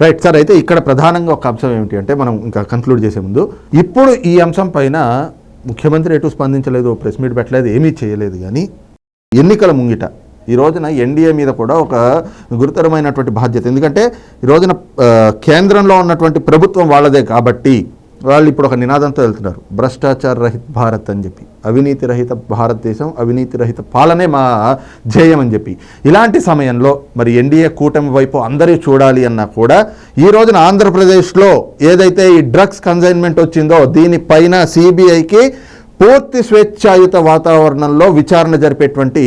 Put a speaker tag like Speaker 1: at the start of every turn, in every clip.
Speaker 1: Right sir అయితే ఇక్కడ ప్రధానంగా ఒక అంశం ఏమిటి అంటే మనం ఇంకా కన్క్లూడ్ చేసే ముందు ఇప్పుడు ఈ అంశం పైన ముఖ్యమంత్రి ఎటు స్పందించలేదు ప్రెస్ మీట్ పెట్టలేదు ఏమీ చేయలేదు కానీ ఎన్నికల ముంగిట ఈ రోజున ఎన్డీఏ మీద కూడా ఒక గురుతరమైనటువంటి బాధ్యత. ఎందుకంటే ఈ రోజున కేంద్రంలో ఉన్నటువంటి ప్రభుత్వం వాళ్ళదే కాబట్టి వాళ్ళు ఇప్పుడు ఒక నినాదంతో వెళ్తున్నారు. భ్రష్టాచార రహిత భారత్ అని చెప్పి. అవినీతి రహిత భారతదేశం అవినీతి రహిత పాలనే మా ధ్యేయం అని చెప్పి. ఇలాంటి సమయంలో మరి ఎన్డీఏ కూటమి వైపు అందరూ చూడాలి అన్నా కూడా ఈ రోజున ఆంధ్రప్రదేశ్లో ఏదైతే ఈ డ్రగ్స్ కన్సైన్మెంట్ వచ్చిందో దీనిపైన సిబిఐకి పూర్తి స్వేచ్ఛాయుత వాతావరణంలో విచారణ జరిపేటువంటి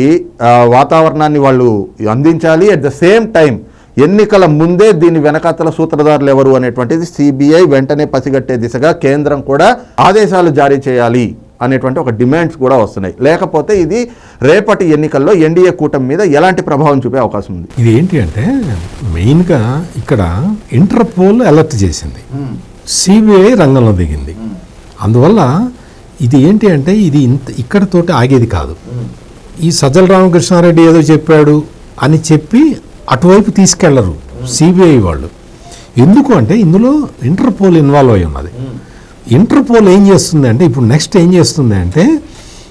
Speaker 1: వాతావరణాన్ని వాళ్ళు అందించాలి. అట్ ద సేమ్ టైం ఎన్నికల ముందే దీని వెనకాతల సూత్రధారులు ఎవరు అనేటువంటిది సిబిఐ వెంటనే పసిగట్టే దిశగా కేంద్రం కూడా ఆదేశాలు జారీ చేయాలి అనేటువంటి ఒక డిమాండ్స్ కూడా వస్తున్నాయి. లేకపోతే ఇది రేపటి ఎన్నికల్లో ఎన్డీఏ కూటమి మీద ఎలాంటి ప్రభావం చూపే అవకాశం ఉంది?
Speaker 2: ఇది ఏంటి అంటే మెయిన్గా ఇక్కడ ఇంటర్పోల్ అలర్ట్ చేసింది. సిబిఐ రంగంలో దిగింది. అందువల్ల ఇది ఏంటి అంటే ఇది ఇంత ఇక్కడతోటి ఆగేది కాదు. ఈ సజ్జల రామకృష్ణారెడ్డి ఏదో చెప్పాడు అని చెప్పి అటువైపు తీసుకెళ్ళరు సిబిఐ వాళ్ళు. ఎందుకు అంటే ఇందులో ఇంటర్పోల్ ఇన్వాల్వ్ అయి ఉన్నది. ఇంటర్పోల్ ఏం చేస్తుంది అంటే ఇప్పుడు నెక్స్ట్ ఏం చేస్తుంది అంటే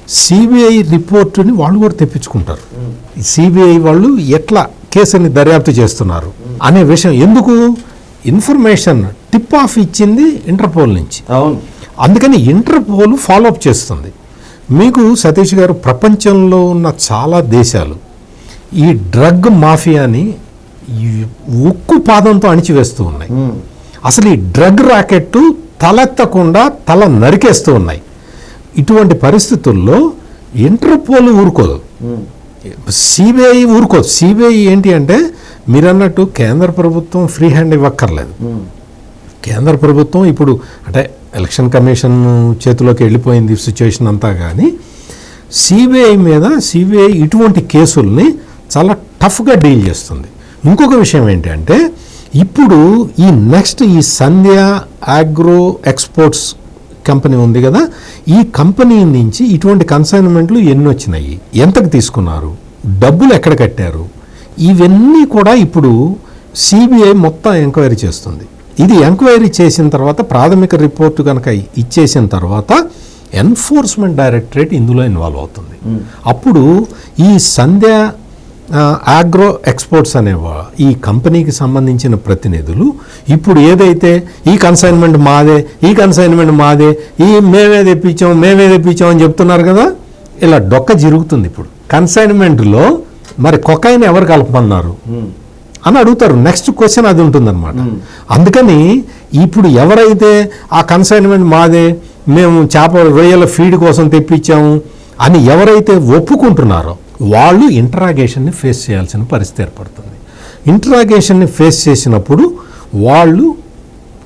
Speaker 2: సిబిఐ రిపోర్టుని వాళ్ళు కూడా తెప్పించుకుంటారు. సిబిఐ వాళ్ళు ఎట్లా కేసుని దర్యాప్తు చేస్తున్నారు అనే విషయం ఎందుకు? ఇన్ఫర్మేషన్ టిప్ ఆఫ్ ఇచ్చింది ఇంటర్పోల్ నుంచి.
Speaker 1: అవును.
Speaker 2: అందుకని ఇంటర్పోల్ ఫాలోఅప్ చేస్తుంది. మీకు సతీష్ గారు ప్రపంచంలో ఉన్న చాలా దేశాలు ఈ డ్రగ్ మాఫియాని ఉక్కు పాదంతో అణిచివేస్తూ ఉన్నాయి. అసలు ఈ డ్రగ్ రాకెట్ తలెత్తకుండా తల నరికేస్తూ ఉన్నాయి. ఇటువంటి పరిస్థితుల్లో ఇంటర్పోల్ ఊరుకోదు. సిబిఐ ఊరుకోదు. సిబిఐ ఏంటి అంటే మీరన్నట్టు కేంద్ర ప్రభుత్వం ఫ్రీ హ్యాండ్ ఇవ్వక్కర్లేదు. కేంద్ర ప్రభుత్వం ఇప్పుడు అంటే ఎలక్షన్ కమిషన్ చేతిలోకి వెళ్ళిపోయింది సిచ్యువేషన్ అంతా కానీ సిబిఐ మీద సిబిఐ ఇటువంటి కేసుల్ని చాలా టఫ్గా డీల్ చేస్తుంది. ఇంకొక విషయం ఏంటంటే ఇప్పుడు ఈ నెక్స్ట్ ఈ సంధ్య ఆగ్రో ఎక్స్పోర్ట్స్ కంపెనీ ఉంది కదా ఈ కంపెనీ నుంచి ఇటువంటి కన్సైన్మెంట్లు ఎన్ని వచ్చినాయి? ఎంతకు తీసుకున్నారు? డబ్బులు ఎక్కడ కట్టారు? ఇవన్నీ కూడా ఇప్పుడు సిబిఐ మొత్తం ఎంక్వైరీ చేస్తుంది. ఇది ఎంక్వైరీ చేసిన తర్వాత ప్రాథమిక రిపోర్టు కనుక ఇచ్చేసిన తర్వాత ఎన్ఫోర్స్మెంట్ డైరెక్టరేట్ ఇందులో ఇన్వాల్వ్ అవుతుంది. అప్పుడు ఈ సంధ్య ఆగ్రో ఎక్స్పోర్ట్స్ అనే ఈ కంపెనీకి సంబంధించిన ప్రతినిధులు ఇప్పుడు ఏదైతే ఈ కన్సైన్మెంట్ మాదే ఈ కన్సైన్మెంట్ మాదే ఈ మేమే తెప్పించాం మేమే తెప్పించాం అని చెప్తున్నారు కదా ఇలా డొక్క జరుగుతుంది ఇప్పుడు. కన్సైన్మెంట్లో మరి కొకైన్ ఎవరు కలపమన్నారు? అని అడుగుతారు. నెక్స్ట్ క్వశ్చన్ అది ఉంటుందన్నమాట. అందుకని ఇప్పుడు ఎవరైతే ఆ కన్సైన్మెంట్ మాదే మేము చేప రొయ్యల ఫీడ్ కోసం తెప్పించాము అని ఎవరైతే ఒప్పుకుంటున్నారో వాళ్ళు ఇంటరాగేషన్ని ఫేస్ చేయాల్సిన పరిస్థితి ఏర్పడుతుంది. ఇంటరాగేషన్ని ఫేస్ చేసినప్పుడు వాళ్ళు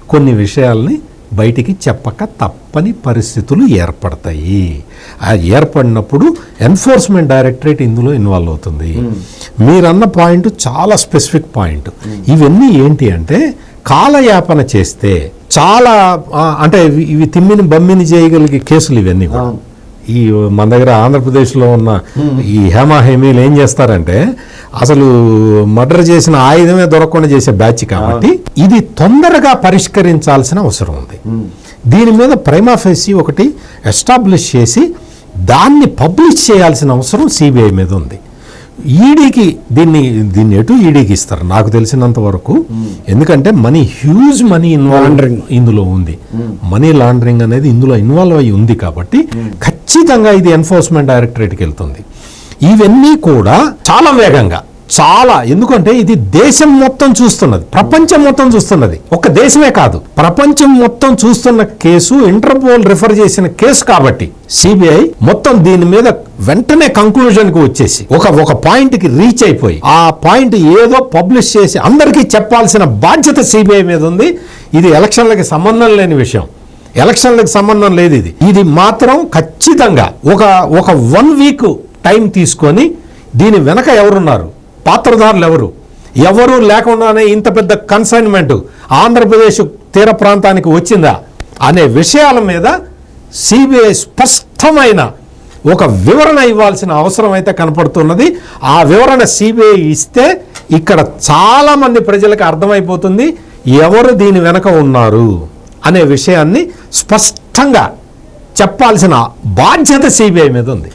Speaker 2: కొన్ని విషయాల్ని బయటికి చెప్పక తప్పని పరిస్థితులు ఏర్పడతాయి. ఆ ఏర్పడినప్పుడు ఎన్ఫోర్స్మెంట్ డైరెక్టరేట్ ఇందులో ఇన్వాల్వ్ అవుతుంది. మీరన్న పాయింట్ చాలా స్పెసిఫిక్ పాయింట్ ఇవన్నీ ఏంటి అంటే కాలయాపన చేస్తే చాలా అంటే ఇవి- ఇవి తిమ్మిని బమ్మిని చేయగలిగే కేసులు ఇవన్నీ కూడా. ఈ మన దగ్గర ఆంధ్రప్రదేశ్లో ఉన్న ఈ హేమా హేమీలు ఏం చేస్తారంటే అసలు మర్డర్ చేసిన ఆయుధమే దొరకకుండా చేసే బ్యాచ్ కాబట్టి ఇది తొందరగా పరిష్కరించాల్సిన అవసరం ఉంది. దీని మీద ప్రైమాఫేసి ఒకటి ఎస్టాబ్లిష్ చేసి దాన్ని పబ్లిష్ చేయాల్సిన అవసరం సిబిఐ మీద ఉంది. ఈడీకి దీన్ని దీన్ని ఎటు ఈడీకి ఇస్తారు? నాకు తెలిసినంత వరకు ఎందుకంటే మనీ హ్యూజ్ మనీ ఇన్వాల్వ్ ఇందులో ఉంది. మనీ లాండరింగ్ అనేది ఇందులో ఇన్వాల్వ్ అయి ఉంది కాబట్టి ఖచ్చితంగా ఇది ఎన్ఫోర్స్మెంట్ డైరెక్టరేట్కి వెళ్తుంది. ఇవన్నీ కూడా చాలా వేగంగా చాలా. ఎందుకంటే ఇది దేశం మొత్తం చూస్తున్నది. ప్రపంచం మొత్తం చూస్తున్నది. ఒక దేశమే కాదు. ప్రపంచం మొత్తం చూస్తున్న కేసు ఇంటర్పోల్ రిఫర్ చేసిన కేసు కాబట్టి సిబిఐ మొత్తం దీని మీద వెంటనే కంక్లూజన్కి వచ్చేసి ఒక ఒక పాయింట్కి రీచ్ అయిపోయి ఆ పాయింట్ ఏదో పబ్లిష్ చేసి అందరికీ చెప్పాల్సిన బాధ్యత సిబిఐ మీద ఉంది. ఇది ఎలక్షన్లకి సంబంధం లేని విషయం. ఎలక్షన్లకు సంబంధం లేదు ఇది. ఇది మాత్రం ఖచ్చితంగా ఒక ఒక వన్ వీక్ టైం తీసుకొని దీని వెనక ఎవరున్నారు? పాత్రధారులు ఎవరు ఎవరూ లేకుండానే ఇంత పెద్ద కన్సైన్మెంట్ ఆంధ్రప్రదేశ్ తీర ప్రాంతానికి వచ్చిందా? అనే విషయాల మీద సిబిఐ స్పష్టమైన ఒక వివరణ ఇవ్వాల్సిన అవసరం అయితే కనపడుతున్నది. ఆ వివరణ సిబిఐ ఇస్తే ఇక్కడ చాలామంది ప్రజలకు అర్థమైపోతుంది ఎవరు దీని వెనక ఉన్నారు అనే విషయాన్ని స్పష్టంగా చెప్పాల్సిన బాధ్యత సిబిఐ మీద ఉంది.